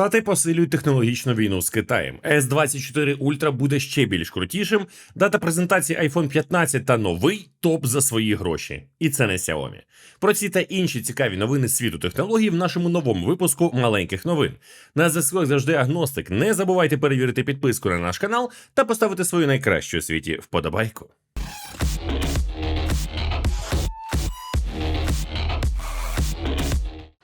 Штати посилюють технологічну війну з Китаєм. S24 Ultra буде ще більш крутішим. Дата презентації iPhone 15 та новий топ за свої гроші. І це не Xiaomi. Про ці та інші цікаві новини світу технологій в нашому новому випуску маленьких новин. На зв'язку завжди агностик. Не забувайте перевірити підписку на наш канал та поставити свою найкращу у світі вподобайку.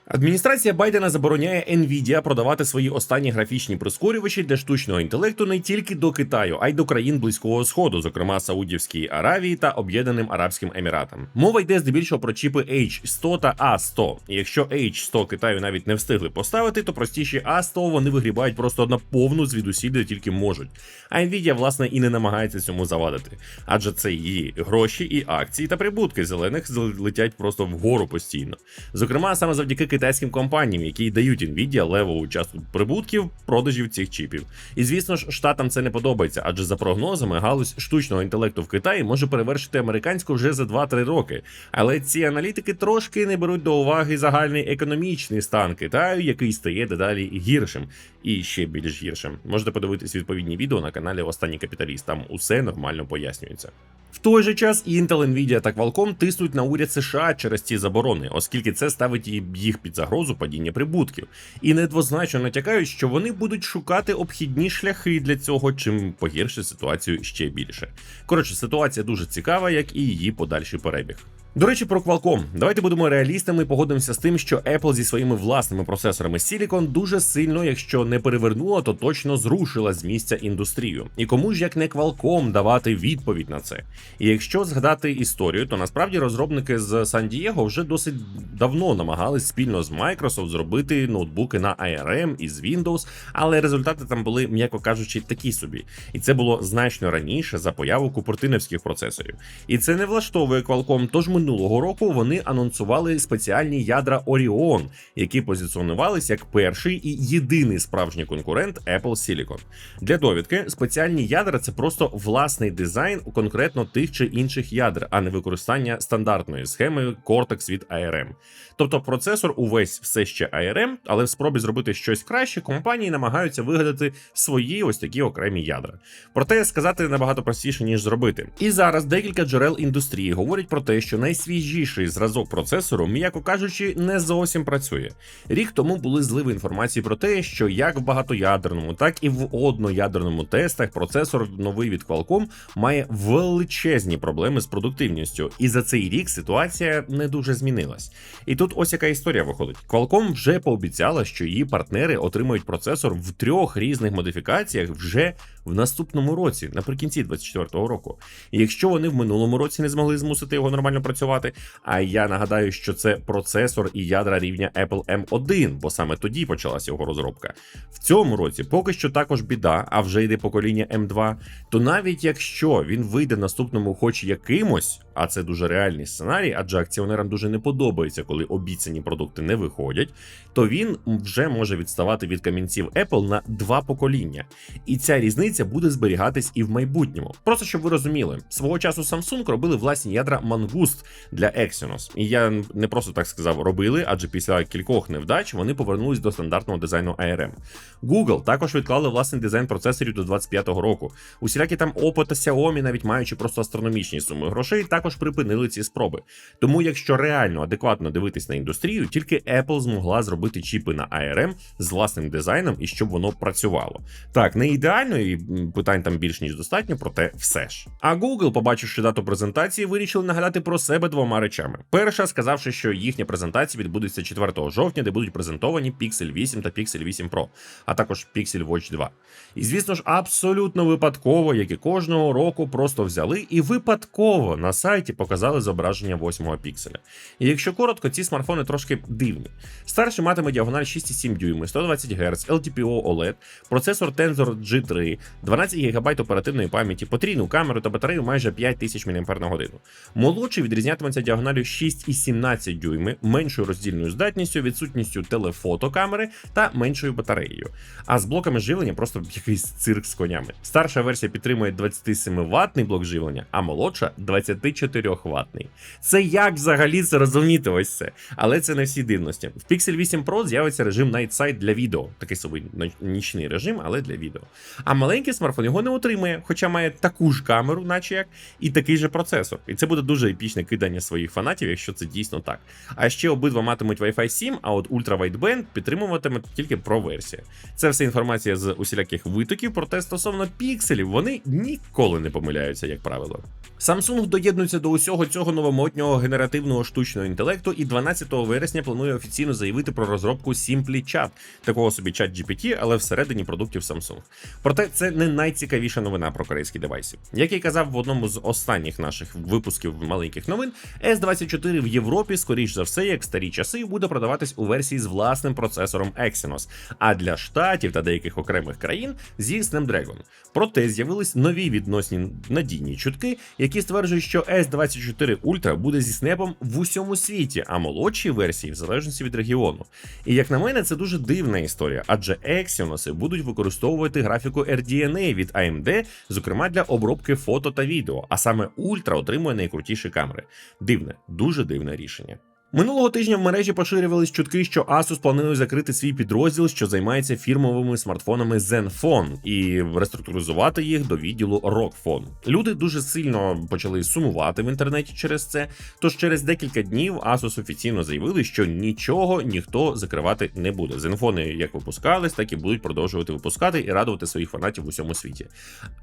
Адміністрація Байдена забороняє Nvidia продавати свої останні графічні прискорювачі для штучного інтелекту не тільки до Китаю, а й до країн Близького Сходу, зокрема Саудівській Аравії та Об'єднаним Арабським Еміратам. Мова йде здебільшого про чіпи H100 та A100. І якщо H100 Китаю навіть не встигли поставити, то простіші A100 вони вигрібають просто на повну звідусіль, де тільки можуть. А Nvidia, власне, і не намагається цьому завадити, адже це її гроші і акції та прибутки зелених летять просто вгору постійно. Зокрема, саме завдяки китайським компаніям, які дають Nvidia левову частку прибутків продажів цих чіпів. І звісно ж, штатам це не подобається, адже за прогнозами галузь штучного інтелекту в Китаї може перевершити американську вже за 2-3 роки. Але ці аналітики трошки не беруть до уваги загальний економічний стан Китаю, який стає дедалі гіршим і ще більш гіршим. Можете подивитись відповідні відео на каналі Останній Капіталіст. Там усе нормально пояснюється. В той же час Intel, Nvidia та Qualcomm тиснуть на уряд США через ці заборони, оскільки це ставить їх під загрозу падіння прибутків, і недвозначно натякають, що вони будуть шукати обхідні шляхи для цього, чим погіршить ситуацію ще більше. Коротше, ситуація дуже цікава, як і її подальший перебіг. До речі, про Qualcomm. Давайте будемо реалістами. і Погодимося з тим, що Apple зі своїми власними процесорами Silicon дуже сильно, якщо не перевернула, то точно зрушила з місця індустрію. І кому ж як не Qualcomm давати відповідь на це? І якщо згадати історію, то насправді розробники з Сан-Дієго вже досить давно намагались спільно з Microsoft зробити ноутбуки на ARM із Windows, але результати там були, м'яко кажучи, такі собі. І це було значно раніше за появу купертиновських процесорів. І це не влаштовує Qualcomm, тож минулого року вони анонсували спеціальні ядра Orion, які позиціонувалися як перший і єдиний справжній конкурент Apple Silicon. Для довідки спеціальні ядра це просто власний дизайн конкретно тих чи інших ядер, а не використання стандартної схеми Cortex від ARM. Тобто процесор увесь все ще ARM, але в спробі зробити щось краще, компанії намагаються вигадати свої ось такі окремі ядра. Проте сказати набагато простіше ніж зробити. І зараз декілька джерел індустрії говорять про те, що найсвіжіший зразок процесору, м'яко кажучи, не зовсім працює. Рік тому були зливи інформації про те, що як в багатоядерному, так і в одноядерному тестах процесор новий від Qualcomm має величезні проблеми з продуктивністю, і за цей рік ситуація не дуже змінилась. І тут ось яка історія виходить. Qualcomm вже пообіцяла, що її партнери отримають процесор в трьох різних модифікаціях вже в наступному році, наприкінці 2024 року. І якщо вони в минулому році не змогли змусити його нормально працювати, а я нагадаю, що це процесор і ядра рівня Apple M1, бо саме тоді почалася його розробка. В цьому році поки що також біда, а вже йде покоління M2, то навіть якщо він вийде в наступному, хоч якимось, а це дуже реальний сценарій, адже акціонерам дуже не подобається, коли обіцяні продукти не виходять, то він вже може відставати від камінців Apple на два покоління. І ця різниця буде зберігатись і в майбутньому. Просто щоб ви розуміли, свого часу Samsung робили власні ядра Mangust для Exynos. І я не просто так сказав, робили, адже після кількох невдач вони повернулись до стандартного дизайну ARM. Google також відклали власний дизайн процесорів до 25-го року. Усілякі там Oppo та Xiaomi, навіть маючи просто астрономічні суми грошей, також припинили ці спроби. Тому, якщо реально адекватно дивитись на індустрію, тільки Apple змогла зробити чіпи на ARM з власним дизайном і щоб воно працювало. Так, не ідеально, і питань там більш ніж достатньо, проте все ж. А Google, побачивши дату презентації, вирішили нагадати про себе двома речами. Перша, сказавши, що їхня презентація відбудеться 4 жовтня, де будуть презентовані Pixel 8 та Pixel 8 Pro, а також Pixel Watch 2. І звісно ж, абсолютно випадково, як і кожного року, просто взяли і випадково на сайті показали зображення 8 пікселя. І якщо коротко, ці смартфони трошки дивні. Старший матиме діагональ 6,7 дюйми, 120 Гц, LTPO OLED, процесор Tensor G3, 12 ГБ оперативної пам'яті, потрійну камеру та батарею майже 5000 мАч. Молодший відрізнятиметься діагоналю 6,17 дюйми, меншою роздільною здатністю, відсутністю телефотокамери та меншою батареєю. А з блоками живлення просто якийсь цирк з конями. Старша версія підтримує 27 ватний блок живлення, а молодша 24 4 ватний. Це як взагалі це розуміти ось це? Але це не всі дивності. В Pixel 8 Pro з'явиться режим Night Sight для відео, такий собі нічний режим, але для відео. А маленький смартфон його не отримує, хоча має таку ж камеру, наче як, і такий же процесор. І це буде дуже епічне кидання своїх фанатів, якщо це дійсно так. А ще обидва матимуть Wi-Fi 7, а от Ultra Wideband підтримуватиме тільки Pro версія. Це все інформація з усіляких витоків, проте стосовно пікселів, вони ніколи не помиляються, як правило. Samsung доєднується до усього цього новомоднього генеративного штучного інтелекту і 12 вересня планує офіційно заявити про розробку Simply Chat, такого собі чат GPT, але всередині продуктів Samsung. Проте це не найцікавіша новина про корейські девайси. Як я казав в одному з останніх наших випусків маленьких новин, S24 в Європі, скоріш за все, як старі часи, буде продаватись у версії з власним процесором Exynos, а для штатів та деяких окремих країн зі Snapdragon. Проте з'явились нові відносні надійні чутки, які стверджують, що S24 Ultra буде зі снепом в усьому світі, а молодші версії в залежності від регіону. І як на мене, це дуже дивна історія, адже Exynos будуть використовувати графіку RDNA від AMD, зокрема для обробки фото та відео, а саме Ultra отримує найкрутіші камери. Дивне, дуже дивне рішення. Минулого тижня в мережі поширювались чутки, що Asus планує закрити свій підрозділ, що займається фірмовими смартфонами Zenfone, і реструктуризувати їх до відділу ROG Люди дуже сильно почали сумувати в інтернеті через це. Тож через декілька днів Asus офіційно заявили, що нічого ніхто закривати не буде. Зенфони як випускались, так і будуть продовжувати випускати і радувати своїх фанатів в усьому світі.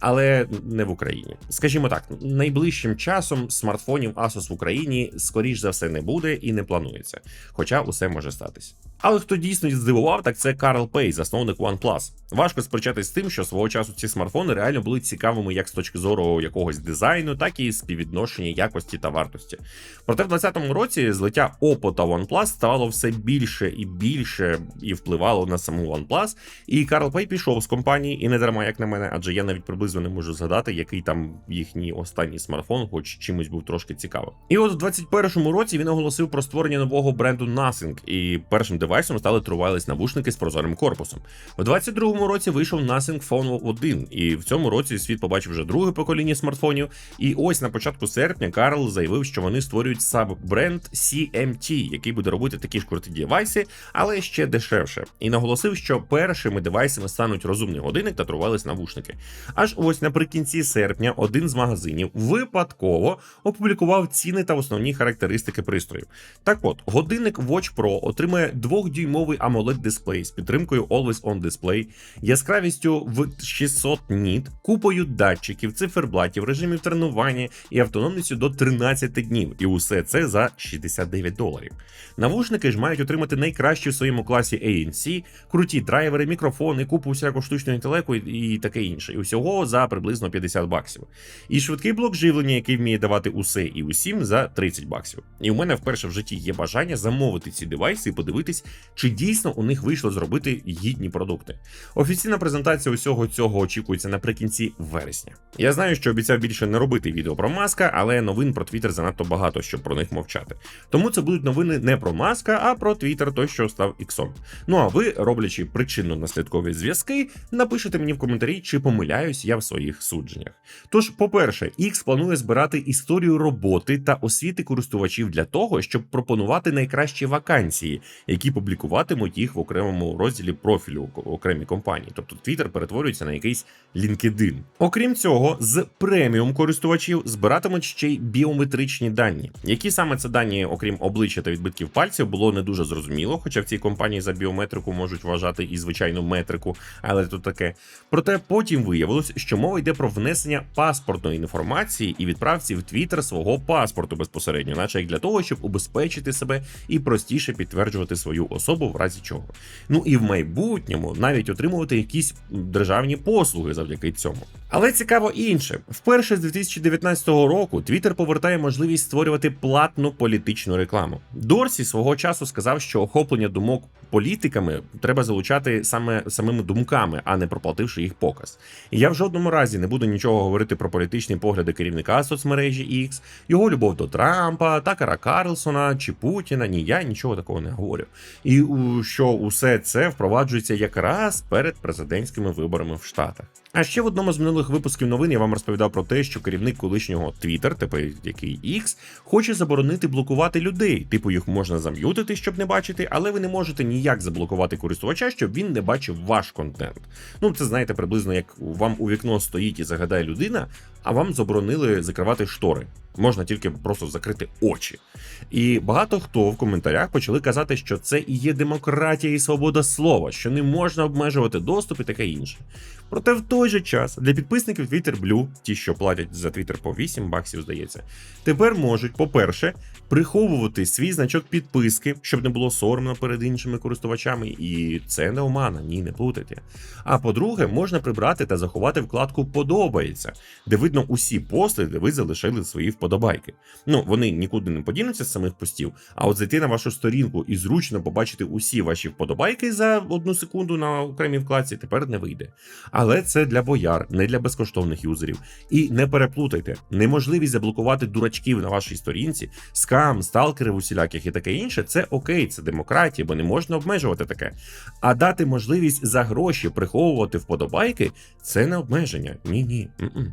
Але не в Україні. Скажімо так, найближчим часом смартфонів Asus в Україні скоріш за все не буде і не планується. Хоча усе може статись. Але хто дійсно здивував, так це Карл Пей, засновник OnePlus. Важко сперечатись з тим, що свого часу ці смартфони реально були цікавими як з точки зору якогось дизайну, так і співвідношення якості та вартості. Проте в 2020 році злиття Oppo та OnePlus ставало все більше і більше і впливало на саму OnePlus. І Карл Пей пішов з компанії, і не дарма, як на мене, адже я навіть приблизно не можу згадати, який там їхній останній смартфон, хоч чимось був трошки цікавим. І от в 2021 році він оголосив про створення нового бренду Nothing, і першим девайсом стали True Wireless навушники з прозорим корпусом. У 22-му році вийшов Nothing Phone 1, і в цьому році світ побачив вже друге покоління смартфонів. І ось на початку серпня Карл заявив, що вони створюють саб-бренд CMT, який буде робити такі ж круті девайси, але ще дешевше. І наголосив, що першими девайсами стануть розумний годинник та Wireless навушники. Аж ось наприкінці серпня один з магазинів випадково опублікував ціни та основні характеристики пристрою. Так от, годинник Watch Pro отримує 2-дюймовий amoled дисплей з підтримкою Always On Display, яскравістю в 600 ніт, купою датчиків, циферблатів, режимів тренування і автономністю до 13 днів. І усе це за 69 доларів. Навушники ж мають отримати найкращі в своєму класі ANC, круті драйвери, мікрофони, купу всякого штучного інтелекту і таке інше. І усього за приблизно 50 баксів. І швидкий блок живлення, який вміє давати усе і усім за 30 баксів. І у мене вперше в житті є бажання замовити ці девайси і подивитись, чи дійсно у них вийшло зробити гідні продукти. Офіційна презентація усього цього очікується наприкінці вересня. Я знаю, що обіцяв більше не робити відео про маска, але новин про Твіттер занадто багато, щоб про них мовчати. Тому це будуть новини не про маска, а про Твіттер, той, що став іксом. Ну а ви, роблячи причинно-наслідкові зв'язки, напишете мені в коментарі, чи помиляюсь я в своїх судженнях. Тож, по-перше, X планує збирати історію роботи та освіти користувачів для того, щоб пропонувати найкращі вакансії, які публікуватимуть їх в окремому розділі профілю окремій компанії. Тобто Twitter перетворюється на якийсь LinkedIn. Окрім цього, з преміум користувачів збиратимуть ще й біометричні дані. Які саме це дані, окрім обличчя та відбитків пальців, було не дуже зрозуміло, хоча в цій компанії за біометрику можуть вважати і звичайну метрику, але то таке. Проте потім виявилось, що мова йде про внесення паспортної інформації і відправці в Twitter свого паспорту безпосередньо, наче як для того, щоб убезпечити себе і простіше підтверджувати свою особу в разі чого. Ну і в майбутньому навіть отримувати якісь державні послуги завдяки цьому. Але цікаво інше. Вперше з 2019 року Twitter повертає можливість створювати платну політичну рекламу. Дорсі свого часу сказав, що охоплення думок політиками треба залучати саме самими думками, а не проплативши їх показ. І я в жодному разі не буду нічого говорити про політичні погляди керівника соцмережі X, його любов до Трампа, Такера Карлсона чи Путіна. Ні, я нічого такого не говорю. І що усе це впроваджується якраз перед президентськими виборами в Штатах. А ще в одному з минулих випусків новин я вам розповідав про те, що керівник колишнього Twitter, тепер який X, хоче заборонити блокувати людей. Типу їх можна зам'ютити, щоб не бачити, але ви не можете ніяк заблокувати користувача, щоб він не бачив ваш контент. Ну це знаєте, приблизно як вам у вікно стоїть і загадає людина, а вам заборонили закривати штори. Можна тільки просто закрити очі. І багато хто в коментарях почали казати, що це і є демократія і свобода слова, що не можна обмежувати доступ і таке інше. Проте в той же час для підписників Twitter Blue, ті, що платять за Twitter по 8 баксів, здається, тепер можуть, по-перше, приховувати свій значок підписки, щоб не було соромно перед іншими користувачами, і це не омана, ні, не плутайте. А по-друге, можна прибрати та заховати вкладку Подобається, де видно усі пости, де ви залишили свої вподобайки. Ну, вони нікуди не подінуться з самих постів, а от зайти на вашу сторінку і зручно побачити усі ваші вподобайки за одну секунду на окремій вкладці тепер не вийде. Але це для бояр, не для безкоштовних юзерів. І не переплутайте, неможливість заблокувати дурачків на вашій сторінці, скам, сталкерів усіляких і таке інше. Це окей, це демократія, бо не можна обмежувати таке. А дати можливість за гроші приховувати вподобайки це не обмеження. Ні, ні. м-м.